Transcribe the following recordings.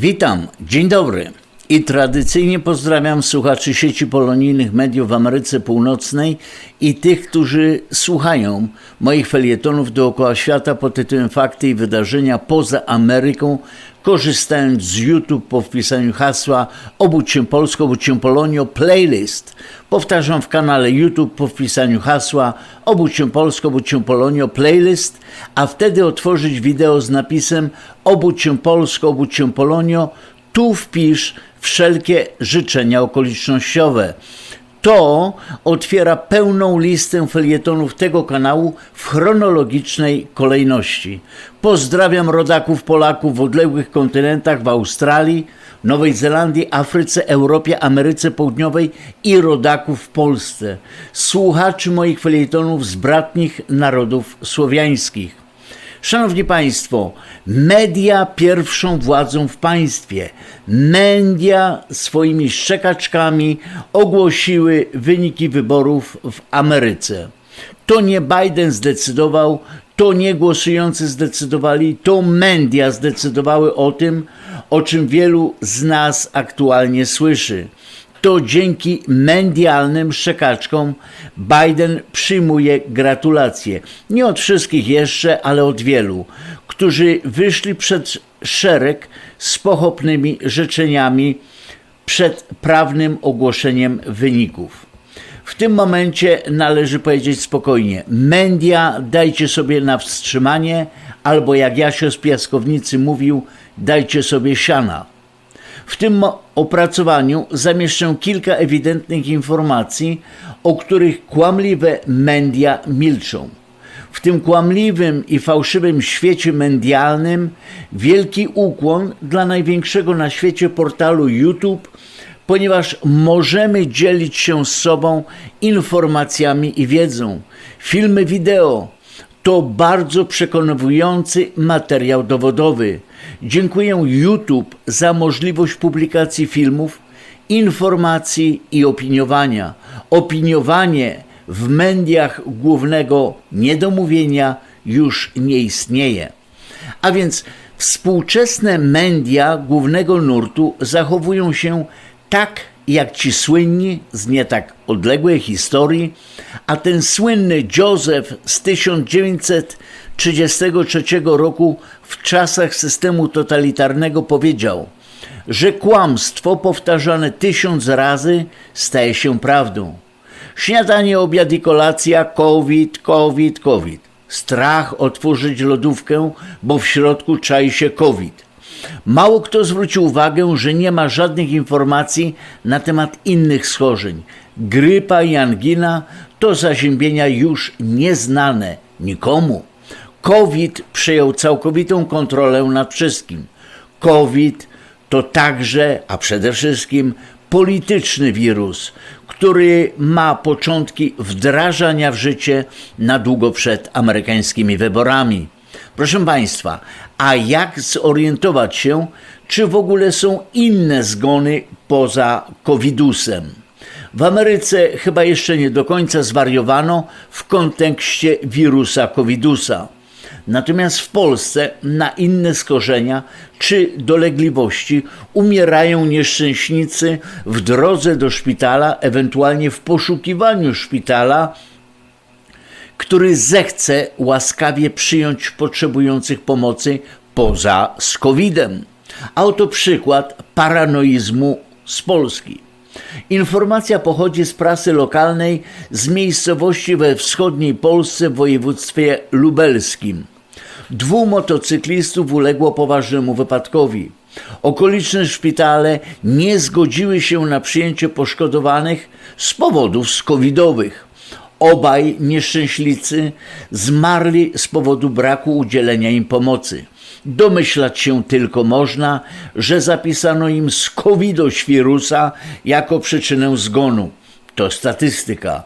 Witam, dzień dobry. I tradycyjnie pozdrawiam słuchaczy sieci polonijnych mediów w Ameryce Północnej i tych, którzy słuchają moich felietonów dookoła świata pod tytułem Fakty i wydarzenia poza Ameryką, korzystając z YouTube po wpisaniu hasła Obudź się Polsko, obudź się Polonio, playlist. Powtarzam w kanale YouTube po wpisaniu hasła Obudź się Polsko, obudź się Polonio, playlist, a wtedy otworzyć wideo z napisem Obudź się Polsko, obudź się Polonio, tu wpisz wszelkie życzenia okolicznościowe. To otwiera pełną listę felietonów tego kanału w chronologicznej kolejności. Pozdrawiam rodaków Polaków w odległych kontynentach w Australii, Nowej Zelandii, Afryce, Europie, Ameryce Południowej i rodaków w Polsce. Słuchaczy moich felietonów z bratnich narodów słowiańskich. Szanowni Państwo, media pierwszą władzą w państwie. Media swoimi szczekaczkami ogłosiły wyniki wyborów w Ameryce. To nie Biden zdecydował, to nie głosujący zdecydowali, to media zdecydowały o tym, o czym wielu z nas aktualnie słyszy to dzięki medialnym szczekaczkom Biden przyjmuje gratulacje. Nie od wszystkich jeszcze, ale od wielu, którzy wyszli przed szereg z pochopnymi życzeniami przed prawnym ogłoszeniem wyników. W tym momencie należy powiedzieć spokojnie: media dajcie sobie na wstrzymanie, albo jak Jasio z piaskownicy mówił, dajcie sobie siana. W tym opracowaniu zamieszczę kilka ewidentnych informacji, o których kłamliwe media milczą. W tym kłamliwym i fałszywym świecie medialnym wielki ukłon dla największego na świecie portalu YouTube, ponieważ możemy dzielić się z sobą informacjami i wiedzą. Filmy wideo to bardzo przekonujący materiał dowodowy. Dziękuję YouTube za możliwość publikacji filmów, informacji i opiniowania. Opiniowanie w mediach głównego niedomówienia już nie istnieje. A więc współczesne media głównego nurtu zachowują się tak jak ci słynni z nie tak odległej historii, a ten słynny Józef z 1933 roku w czasach systemu totalitarnego powiedział, że kłamstwo powtarzane tysiąc razy staje się prawdą. Śniadanie, obiad i kolacja, COVID, COVID, COVID. Strach otworzyć lodówkę, bo w środku czai się COVID. Mało kto zwrócił uwagę, że nie ma żadnych informacji na temat innych schorzeń. Grypa i angina to zaziębienia już nieznane nikomu. COVID przejął całkowitą kontrolę nad wszystkim. COVID to także, a przede wszystkim polityczny wirus, który ma początki wdrażania w życie na długo przed amerykańskimi wyborami. Proszę Państwa, a jak zorientować się, czy w ogóle są inne zgony poza covidusem? W Ameryce chyba jeszcze nie do końca zwariowano w kontekście wirusa covidusa. Natomiast w Polsce na inne skorzenia czy dolegliwości umierają nieszczęśnicy w drodze do szpitala, ewentualnie w poszukiwaniu szpitala, który zechce łaskawie przyjąć potrzebujących pomocy poza z COVID-em. A oto przykład paranoizmu z Polski. Informacja pochodzi z prasy lokalnej z miejscowości we wschodniej Polsce w województwie lubelskim. Dwóch motocyklistów uległo poważnemu wypadkowi. Okoliczne szpitale nie zgodziły się na przyjęcie poszkodowanych z powodów covidowych. Obaj nieszczęślicy zmarli z powodu braku udzielenia im pomocy. Domyślać się tylko można, że zapisano im skowidość wirusa jako przyczynę zgonu. To statystyka.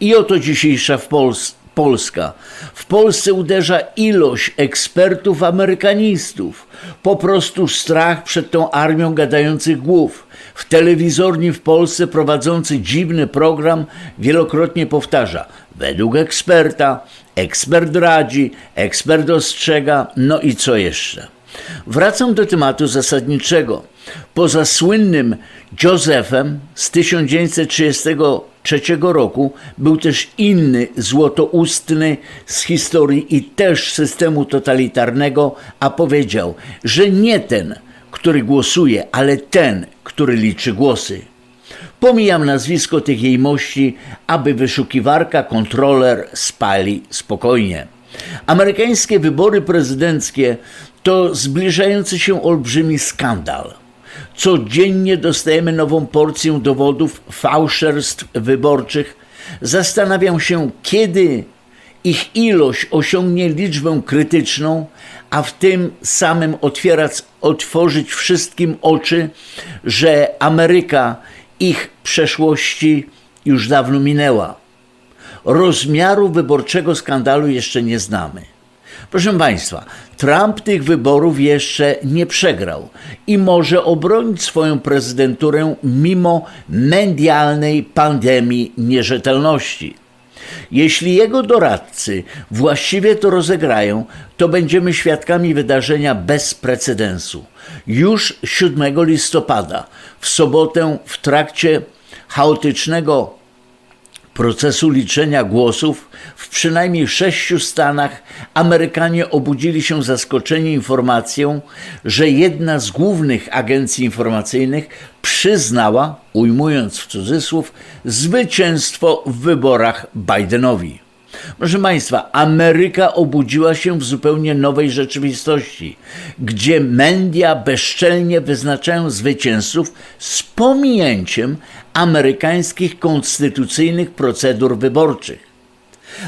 I oto dzisiejsza w Pols- Polska. W Polsce uderza ilość ekspertów amerykanistów. Po prostu strach przed tą armią gadających głów. W telewizorni w Polsce prowadzący dziwny program wielokrotnie powtarza: według eksperta, ekspert radzi, ekspert ostrzega, no i co jeszcze? Wracam do tematu zasadniczego. Poza słynnym Josephem z 1933 roku był też inny złotoustny z historii i też systemu totalitarnego, a powiedział, że nie ten, który głosuje, ale ten, który liczy głosy. Pomijam nazwisko tych jejmości, aby wyszukiwarka, kontroler spali spokojnie. Amerykańskie wybory prezydenckie to zbliżający się olbrzymi skandal. Codziennie dostajemy nową porcję dowodów fałszerstw wyborczych. Zastanawiam się, kiedy ich ilość osiągnie liczbę krytyczną, a w tym samym otwierać, otworzyć wszystkim oczy, że Ameryka ich przeszłości już dawno minęła. Rozmiaru wyborczego skandalu jeszcze nie znamy. Proszę Państwa, Trump tych wyborów jeszcze nie przegrał i może obronić swoją prezydenturę mimo medialnej pandemii nierzetelności. Jeśli jego doradcy właściwie to rozegrają, to będziemy świadkami wydarzenia bez precedensu. Już 7 listopada, w sobotę, w trakcie chaotycznego procesu liczenia głosów w przynajmniej sześciu stanach Amerykanie obudzili się zaskoczeni informacją, że jedna z głównych agencji informacyjnych przyznała, ujmując w cudzysłów, zwycięstwo w wyborach Bidenowi. Proszę Państwa, Ameryka obudziła się w zupełnie nowej rzeczywistości, gdzie media bezczelnie wyznaczają zwycięzców z pominięciem amerykańskich konstytucyjnych procedur wyborczych.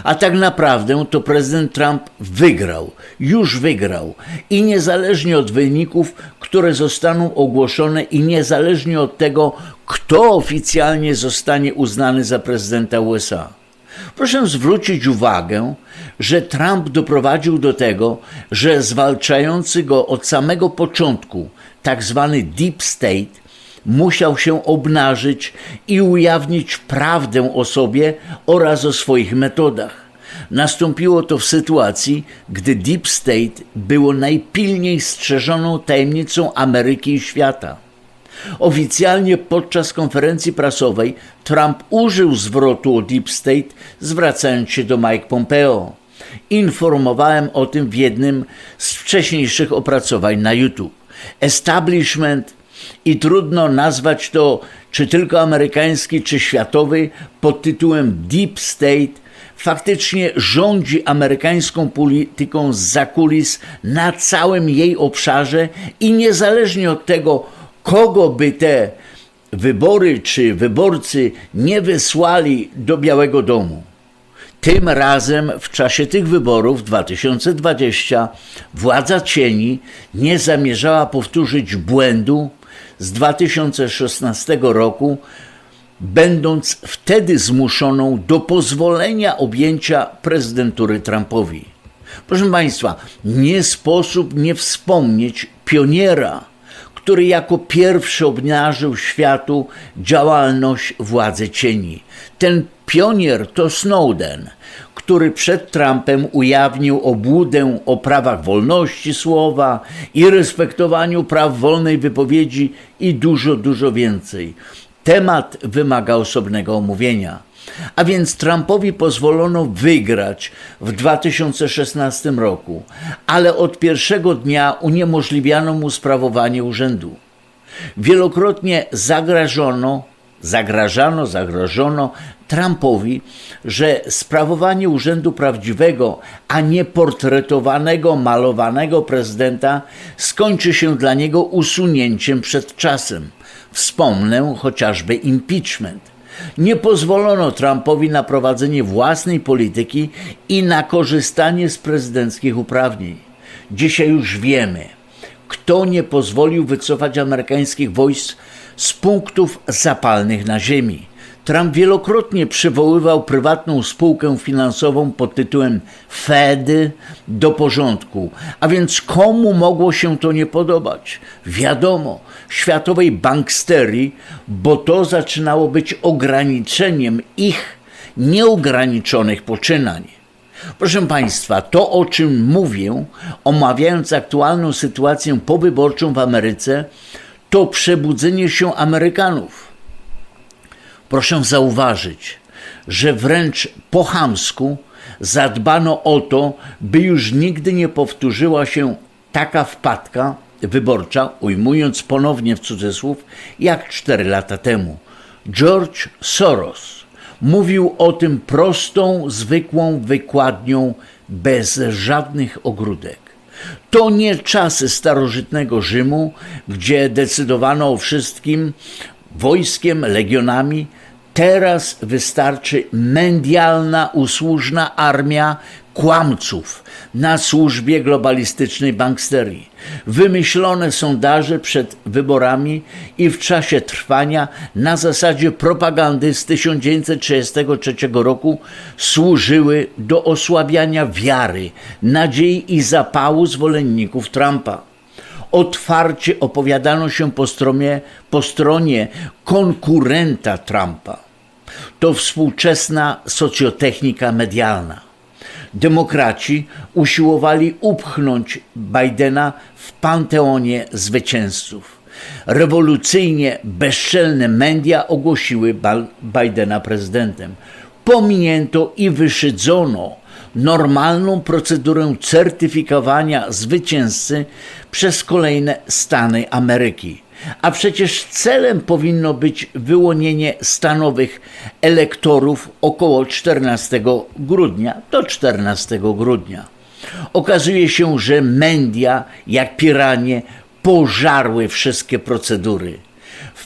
A tak naprawdę to prezydent Trump wygrał, już wygrał i niezależnie od wyników, które zostaną ogłoszone i niezależnie od tego, kto oficjalnie zostanie uznany za prezydenta USA. Proszę zwrócić uwagę, że Trump doprowadził do tego, że zwalczający go od samego początku tak zwany Deep State musiał się obnażyć i ujawnić prawdę o sobie oraz o swoich metodach. Nastąpiło to w sytuacji, gdy Deep State było najpilniej strzeżoną tajemnicą Ameryki i świata. Oficjalnie podczas konferencji prasowej Trump użył zwrotu o Deep State, zwracając się do Mike Pompeo. Informowałem o tym w jednym z wcześniejszych opracowań na YouTube. Establishment i trudno nazwać to czy tylko amerykański, czy światowy pod tytułem Deep State faktycznie rządzi amerykańską polityką z zakulis na całym jej obszarze i niezależnie od tego, kogo by te wybory czy wyborcy nie wysłali do Białego Domu. Tym razem w czasie tych wyborów 2020 władza cieni nie zamierzała powtórzyć błędu z 2016 roku, będąc wtedy zmuszoną do pozwolenia objęcia prezydentury Trumpowi. Proszę Państwa, nie sposób nie wspomnieć pioniera, który jako pierwszy obnażył światu działalność władzy cieni. Ten pionier to Snowden, który przed Trumpem ujawnił obłudę o prawach wolności słowa i respektowaniu praw wolnej wypowiedzi i dużo, dużo więcej. Temat wymaga osobnego omówienia. A więc Trumpowi pozwolono wygrać w 2016 roku, ale od pierwszego dnia uniemożliwiano mu sprawowanie urzędu. Wielokrotnie zagrażono, zagrażano, zagrożono Trumpowi, że sprawowanie urzędu prawdziwego, a nie portretowanego, malowanego prezydenta skończy się dla niego usunięciem przed czasem. Wspomnę chociażby impeachment. Nie pozwolono Trumpowi na prowadzenie własnej polityki i na korzystanie z prezydenckich uprawnień. Dzisiaj już wiemy, kto nie pozwolił wycofać amerykańskich wojsk z punktów zapalnych na ziemi. Trump wielokrotnie przywoływał prywatną spółkę finansową pod tytułem Fed do porządku. A więc komu mogło się to nie podobać? Wiadomo, światowej banksterii, bo to zaczynało być ograniczeniem ich nieograniczonych poczynań. Proszę Państwa, to o czym mówię, omawiając aktualną sytuację powyborczą w Ameryce, to przebudzenie się Amerykanów Proszę zauważyć, że wręcz po chamsku zadbano o to, by już nigdy nie powtórzyła się taka wpadka wyborcza, ujmując ponownie w cudzysłów, jak cztery lata temu. George Soros mówił o tym prostą, zwykłą wykładnią, bez żadnych ogródek. To nie czasy starożytnego Rzymu, gdzie decydowano o wszystkim wojskiem, legionami, Teraz wystarczy mendialna, usłużna armia kłamców na służbie globalistycznej banksterii. Wymyślone sondaże przed wyborami i w czasie trwania na zasadzie propagandy z 1933 roku służyły do osłabiania wiary, nadziei i zapału zwolenników Trumpa otwarcie opowiadano się po stronie, po stronie konkurenta Trumpa. To współczesna socjotechnika medialna. Demokraci usiłowali upchnąć Bidena w panteonie zwycięzców. Rewolucyjnie bezczelne media ogłosiły Bidena prezydentem. Pominięto i wyszydzono normalną procedurę certyfikowania zwycięzcy przez kolejne Stany Ameryki. A przecież celem powinno być wyłonienie stanowych elektorów około 14 grudnia do 14 grudnia. Okazuje się, że media, jak piranie, pożarły wszystkie procedury.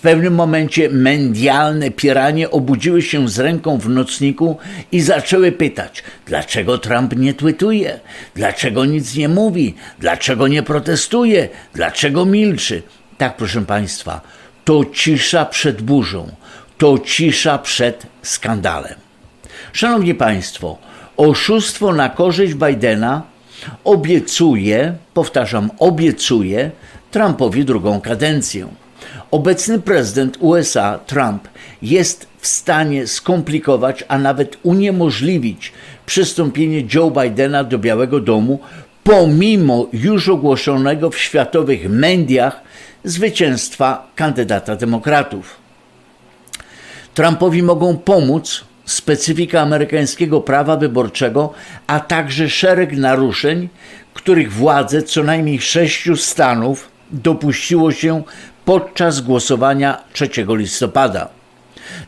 Pewnym momencie mendialne piranie obudziły się z ręką w nocniku i zaczęły pytać, dlaczego Trump nie tweetuje, dlaczego nic nie mówi, dlaczego nie protestuje, dlaczego milczy. Tak, proszę Państwa, to cisza przed burzą, to cisza przed skandalem. Szanowni Państwo, oszustwo na korzyść Bidena obiecuje, powtarzam, obiecuje Trumpowi drugą kadencję. Obecny prezydent USA, Trump, jest w stanie skomplikować, a nawet uniemożliwić przystąpienie Joe Bidena do Białego Domu, pomimo już ogłoszonego w światowych mediach zwycięstwa kandydata demokratów. Trumpowi mogą pomóc specyfika amerykańskiego prawa wyborczego, a także szereg naruszeń, których władze co najmniej sześciu stanów dopuściło się podczas głosowania 3 listopada.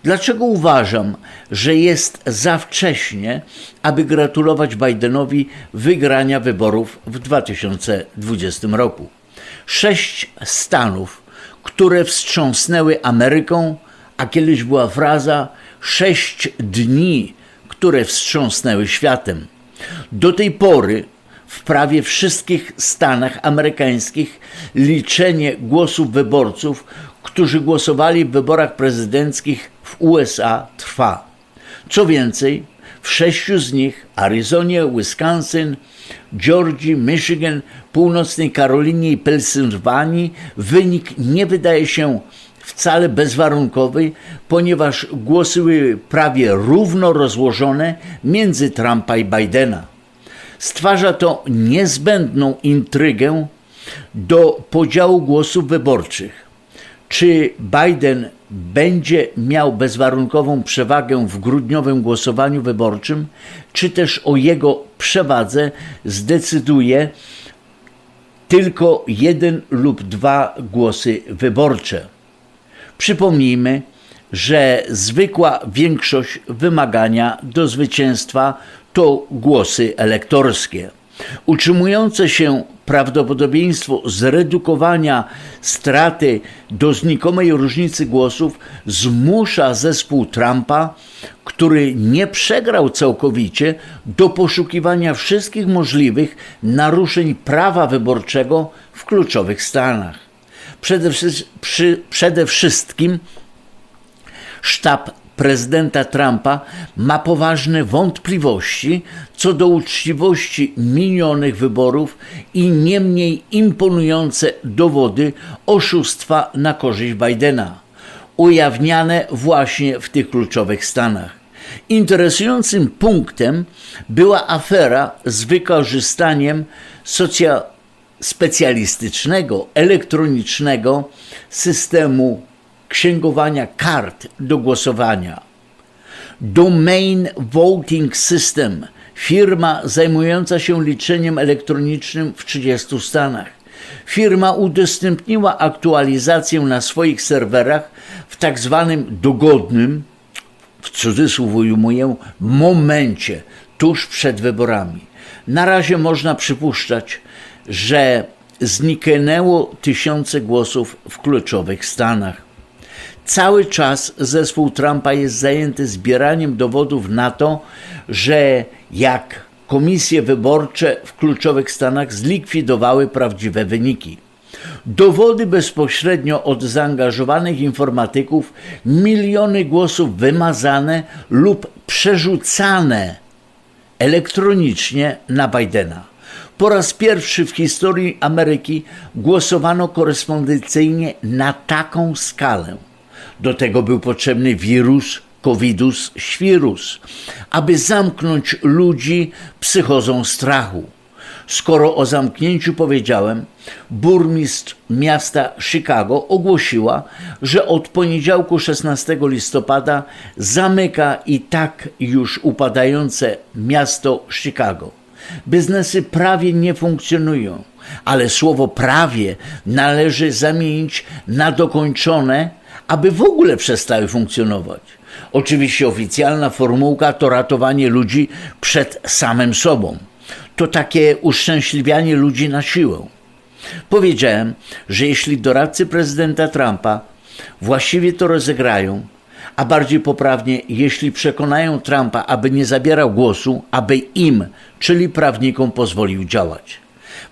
Dlaczego uważam, że jest za wcześnie, aby gratulować Bidenowi wygrania wyborów w 2020 roku? Sześć stanów, które wstrząsnęły Ameryką, a kiedyś była fraza sześć dni, które wstrząsnęły światem. Do tej pory w prawie wszystkich stanach amerykańskich liczenie głosów wyborców, którzy głosowali w wyborach prezydenckich w USA trwa. Co więcej, W sześciu z nich Arizonie, Wisconsin, Georgii, Michigan, Północnej Karolinie i Pensylwanii wynik nie wydaje się wcale bezwarunkowy, ponieważ głosy były prawie równo rozłożone między Trumpa i Bidena. Stwarza to niezbędną intrygę do podziału głosów wyborczych. Czy Biden będzie miał bezwarunkową przewagę w grudniowym głosowaniu wyborczym, czy też o jego przewadze zdecyduje tylko jeden lub dwa głosy wyborcze? Przypomnijmy, że zwykła większość wymagania do zwycięstwa to głosy elektorskie. Utrzymujące się prawdopodobieństwo zredukowania straty do znikomej różnicy głosów zmusza zespół Trumpa, który nie przegrał całkowicie, do poszukiwania wszystkich możliwych naruszeń prawa wyborczego w kluczowych stanach. Przede, przy, przede wszystkim sztab prezydenta Trumpa ma poważne wątpliwości co do uczciwości minionych wyborów i nie mniej imponujące dowody oszustwa na korzyść Bidena, ujawniane właśnie w tych kluczowych stanach. Interesującym punktem była afera z wykorzystaniem socja specjalistycznego, elektronicznego systemu księgowania kart do głosowania. Domain Voting System, firma zajmująca się liczeniem elektronicznym w 30 stanach. Firma udostępniła aktualizację na swoich serwerach w tak zwanym dogodnym, w cudzysłów ujmuję, momencie tuż przed wyborami. Na razie można przypuszczać, że zniknęło tysiące głosów w kluczowych stanach. Cały czas zespół Trumpa jest zajęty zbieraniem dowodów na to, że jak komisje wyborcze w kluczowych stanach zlikwidowały prawdziwe wyniki. Dowody bezpośrednio od zaangażowanych informatyków, miliony głosów wymazane lub przerzucane elektronicznie na Bidena. Po raz pierwszy w historii Ameryki głosowano korespondencyjnie na taką skalę. Do tego był potrzebny wirus, covidus, świrus, aby zamknąć ludzi psychozą strachu. Skoro o zamknięciu powiedziałem, burmistrz miasta Chicago ogłosiła, że od poniedziałku 16 listopada zamyka i tak już upadające miasto Chicago. Biznesy prawie nie funkcjonują, ale słowo prawie należy zamienić na dokończone, aby w ogóle przestały funkcjonować. Oczywiście oficjalna formułka to ratowanie ludzi przed samym sobą. To takie uszczęśliwianie ludzi na siłę. Powiedziałem, że jeśli doradcy prezydenta Trumpa właściwie to rozegrają, a bardziej poprawnie, jeśli przekonają Trumpa, aby nie zabierał głosu, aby im, czyli prawnikom, pozwolił działać.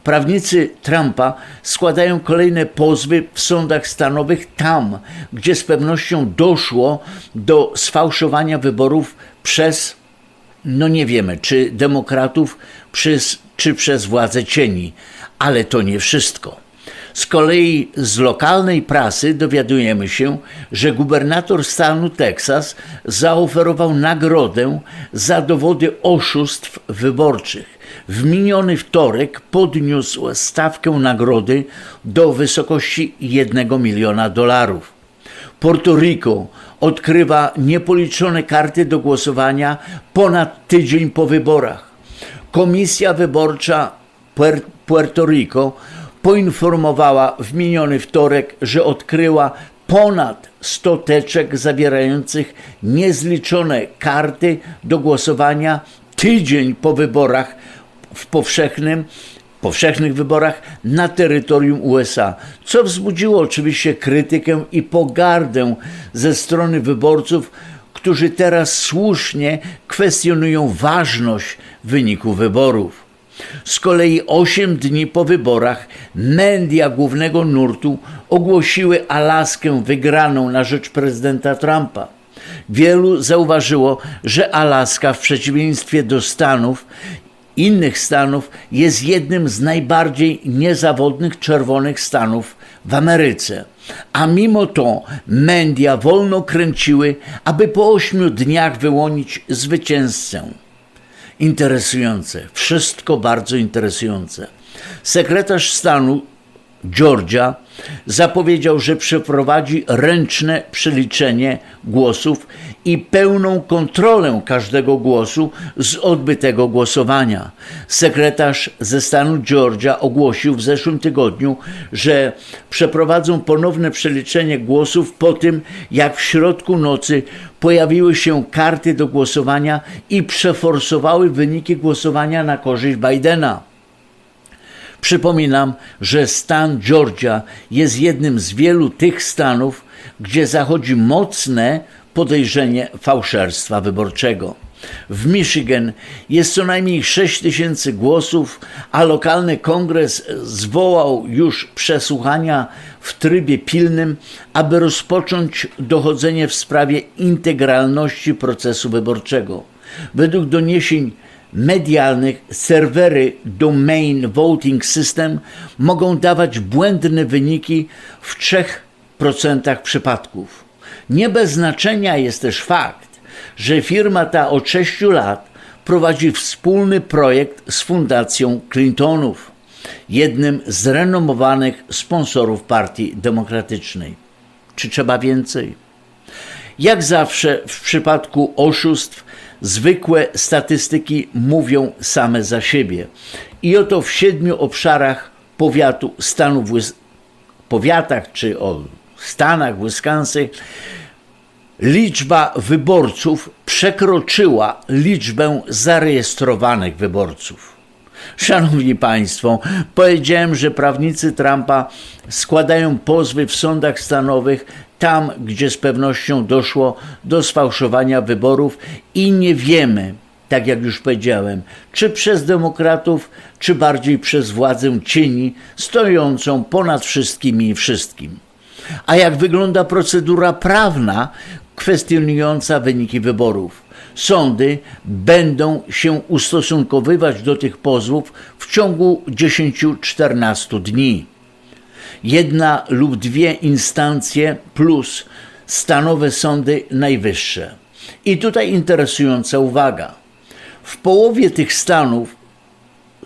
Prawnicy Trumpa składają kolejne pozwy w sądach stanowych tam, gdzie z pewnością doszło do sfałszowania wyborów przez, no nie wiemy, czy demokratów, przez, czy przez władze cieni, ale to nie wszystko. Z kolei z lokalnej prasy dowiadujemy się, że gubernator stanu Teksas zaoferował nagrodę za dowody oszustw wyborczych. W miniony wtorek podniósł stawkę nagrody do wysokości 1 miliona dolarów. Puerto Rico odkrywa niepoliczone karty do głosowania ponad tydzień po wyborach. Komisja Wyborcza Puer- Puerto Rico poinformowała w miniony wtorek, że odkryła ponad 100 teczek zawierających niezliczone karty do głosowania tydzień po wyborach w powszechnym powszechnych wyborach na terytorium USA, co wzbudziło oczywiście krytykę i pogardę ze strony wyborców, którzy teraz słusznie kwestionują ważność wyniku wyborów. Z kolei 8 dni po wyborach media głównego nurtu ogłosiły Alaskę wygraną na rzecz prezydenta Trumpa. Wielu zauważyło, że Alaska w przeciwieństwie do Stanów, innych stanów, jest jednym z najbardziej niezawodnych czerwonych stanów w Ameryce. A mimo to media wolno kręciły, aby po ośmiu dniach wyłonić zwycięzcę. Interesujące, wszystko bardzo interesujące. Sekretarz stanu Georgia zapowiedział, że przeprowadzi ręczne przeliczenie głosów i pełną kontrolę każdego głosu z odbytego głosowania. Sekretarz ze stanu Georgia ogłosił w zeszłym tygodniu, że przeprowadzą ponowne przeliczenie głosów po tym, jak w środku nocy pojawiły się karty do głosowania i przeforsowały wyniki głosowania na korzyść Bidena. Przypominam, że stan Georgia jest jednym z wielu tych stanów, gdzie zachodzi mocne podejrzenie fałszerstwa wyborczego. W Michigan jest co najmniej 6 tysięcy głosów, a lokalny kongres zwołał już przesłuchania w trybie pilnym, aby rozpocząć dochodzenie w sprawie integralności procesu wyborczego. Według doniesień medialnych serwery Domain Voting System mogą dawać błędne wyniki w 3% przypadków. Nie bez znaczenia jest też fakt, że firma ta od 6 lat prowadzi wspólny projekt z Fundacją Clintonów, jednym z renomowanych sponsorów Partii Demokratycznej. Czy trzeba więcej? Jak zawsze w przypadku oszustw, zwykłe statystyki mówią same za siebie. I oto w siedmiu obszarach powiatu stanów, powiatach czy o stanach Wisconsin liczba wyborców przekroczyła liczbę zarejestrowanych wyborców. Szanowni Państwo, powiedziałem, że prawnicy Trumpa składają pozwy w sądach stanowych tam, gdzie z pewnością doszło do sfałszowania wyborów i nie wiemy, tak jak już powiedziałem, czy przez demokratów, czy bardziej przez władzę cieni stojącą ponad wszystkimi i wszystkim. A jak wygląda procedura prawna kwestionująca wyniki wyborów? Sądy będą się ustosunkowywać do tych pozwów w ciągu 10-14 dni jedna lub dwie instancje plus stanowe sądy najwyższe. I tutaj interesująca uwaga. W połowie tych stanów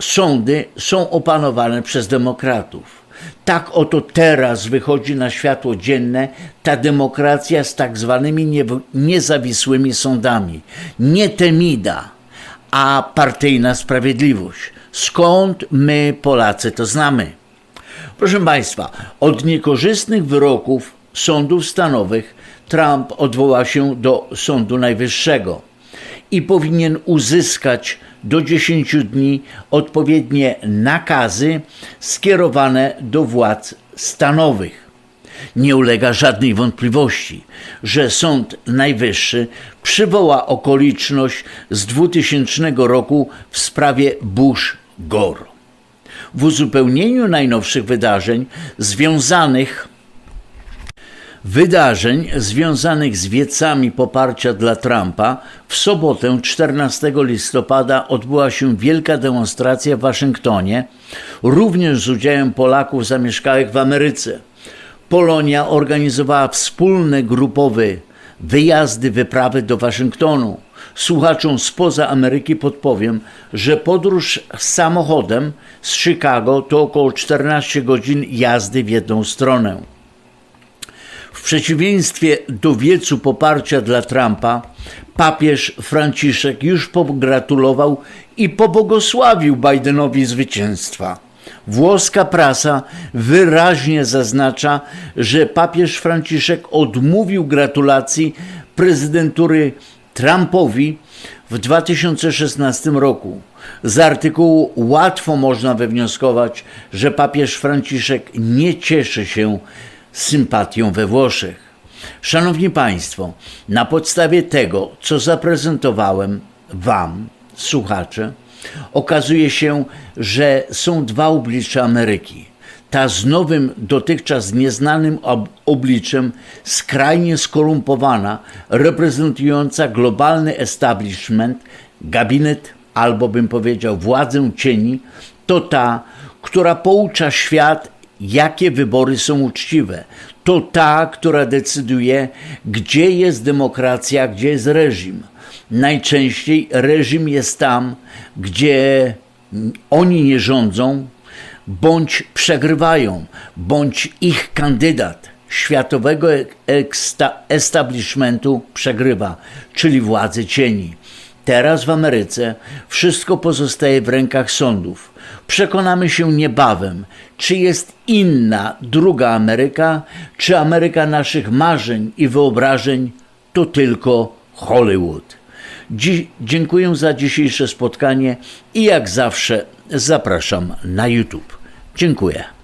sądy są opanowane przez demokratów. Tak oto teraz wychodzi na światło dzienne ta demokracja z tak zwanymi niezawisłymi sądami. Nie Temida, a partyjna sprawiedliwość. Skąd my, Polacy, to znamy? Proszę Państwa, od niekorzystnych wyroków sądów stanowych Trump odwoła się do Sądu Najwyższego i powinien uzyskać do 10 dni odpowiednie nakazy skierowane do władz stanowych. Nie ulega żadnej wątpliwości, że Sąd Najwyższy przywoła okoliczność z 2000 roku w sprawie Bush-Gore w uzupełnieniu najnowszych wydarzeń związanych wydarzeń związanych z wiecami poparcia dla Trumpa w sobotę 14 listopada odbyła się wielka demonstracja w Waszyngtonie, również z udziałem Polaków zamieszkałych w Ameryce. Polonia organizowała wspólne grupowe wyjazdy, wyprawy do Waszyngtonu. Słuchaczom spoza Ameryki podpowiem, że podróż samochodem z Chicago to około 14 godzin jazdy w jedną stronę. W przeciwieństwie do wiecu poparcia dla Trumpa, papież Franciszek już pogratulował i pobłogosławił Bidenowi zwycięstwa. Włoska prasa wyraźnie zaznacza, że papież Franciszek odmówił gratulacji prezydentury Trumpowi w 2016 roku. Z artykułu łatwo można wywnioskować, że papież Franciszek nie cieszy się sympatią we Włoszech. Szanowni Państwo, na podstawie tego, co zaprezentowałem Wam, słuchacze, okazuje się, że są dwa oblicza Ameryki. Ta z nowym, dotychczas nieznanym ob- obliczem, skrajnie skorumpowana, reprezentująca globalny establishment, gabinet, albo bym powiedział władzę cieni, to ta, która poucza świat, jakie wybory są uczciwe. To ta, która decyduje, gdzie jest demokracja, gdzie jest reżim. Najczęściej reżim jest tam, gdzie oni nie rządzą, bądź przegrywają, bądź ich kandydat światowego establishmentu przegrywa, czyli władzy cieni. Teraz w Ameryce wszystko pozostaje w rękach sądów. Przekonamy się niebawem, czy jest inna, druga Ameryka, czy Ameryka naszych marzeń i wyobrażeń to tylko Hollywood. Dzi- dziękuję za dzisiejsze spotkanie i jak zawsze zapraszam na YouTube. Dziękuję.